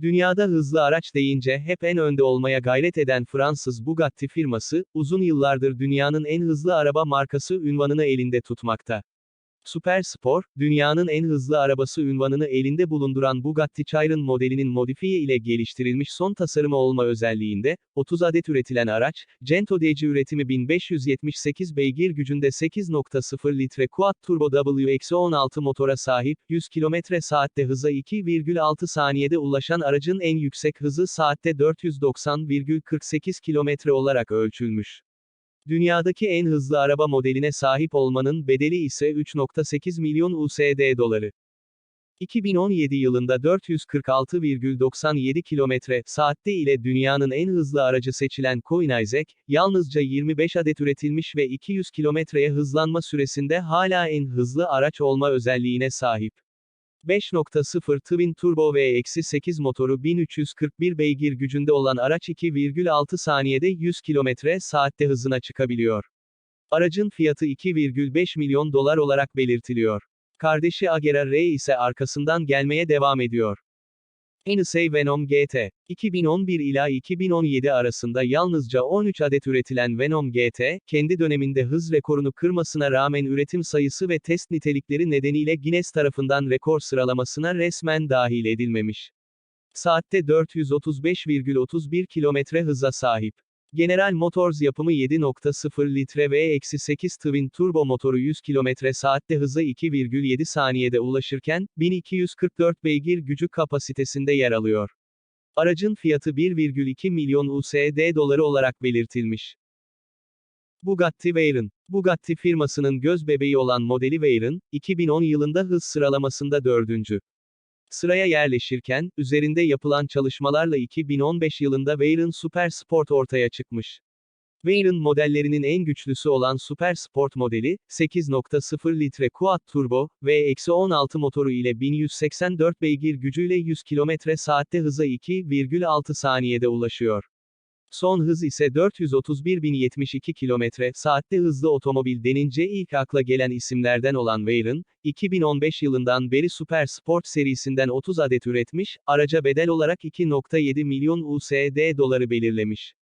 Dünyada hızlı araç deyince hep en önde olmaya gayret eden Fransız Bugatti firması, uzun yıllardır dünyanın en hızlı araba markası ünvanını elinde tutmakta. Super Sport, dünyanın en hızlı arabası ünvanını elinde bulunduran Bugatti Chiron modelinin modifiye ile geliştirilmiş son tasarımı olma özelliğinde, 30 adet üretilen araç, Cento DC üretimi 1578 beygir gücünde 8.0 litre quad turbo W-16 motora sahip, 100 km saatte hıza 2,6 saniyede ulaşan aracın en yüksek hızı saatte 490,48 km olarak ölçülmüş. Dünyadaki en hızlı araba modeline sahip olmanın bedeli ise 3.8 milyon USD doları. 2017 yılında 446,97 kilometre saatte ile dünyanın en hızlı aracı seçilen Koenigsegg, yalnızca 25 adet üretilmiş ve 200 kilometreye hızlanma süresinde hala en hızlı araç olma özelliğine sahip. 5.0 Twin Turbo V-8 motoru 1341 beygir gücünde olan araç 2,6 saniyede 100 km saatte hızına çıkabiliyor. Aracın fiyatı 2,5 milyon dolar olarak belirtiliyor. Kardeşi Agera R ise arkasından gelmeye devam ediyor. Hennessy Venom GT. 2011 ila 2017 arasında yalnızca 13 adet üretilen Venom GT, kendi döneminde hız rekorunu kırmasına rağmen üretim sayısı ve test nitelikleri nedeniyle Guinness tarafından rekor sıralamasına resmen dahil edilmemiş. Saatte 435,31 kilometre hıza sahip. General Motors yapımı 7.0 litre V-8 Twin Turbo motoru 100 km saatte hıza 2,7 saniyede ulaşırken, 1244 beygir gücü kapasitesinde yer alıyor. Aracın fiyatı 1,2 milyon USD doları olarak belirtilmiş. Bugatti Veyron. Bugatti firmasının göz bebeği olan modeli Veyron, 2010 yılında hız sıralamasında dördüncü. Sıraya yerleşirken, üzerinde yapılan çalışmalarla 2015 yılında Veyron Super Sport ortaya çıkmış. Veyron modellerinin en güçlüsü olan Super Sport modeli, 8.0 litre quad turbo ve -16 motoru ile 1184 beygir gücüyle 100 km saatte hıza 2,6 saniyede ulaşıyor. Son hız ise 431.072 km saatte hızlı otomobil denince ilk akla gelen isimlerden olan Veyron, 2015 yılından beri Super Sport serisinden 30 adet üretmiş, araca bedel olarak 2.7 milyon USD doları belirlemiş.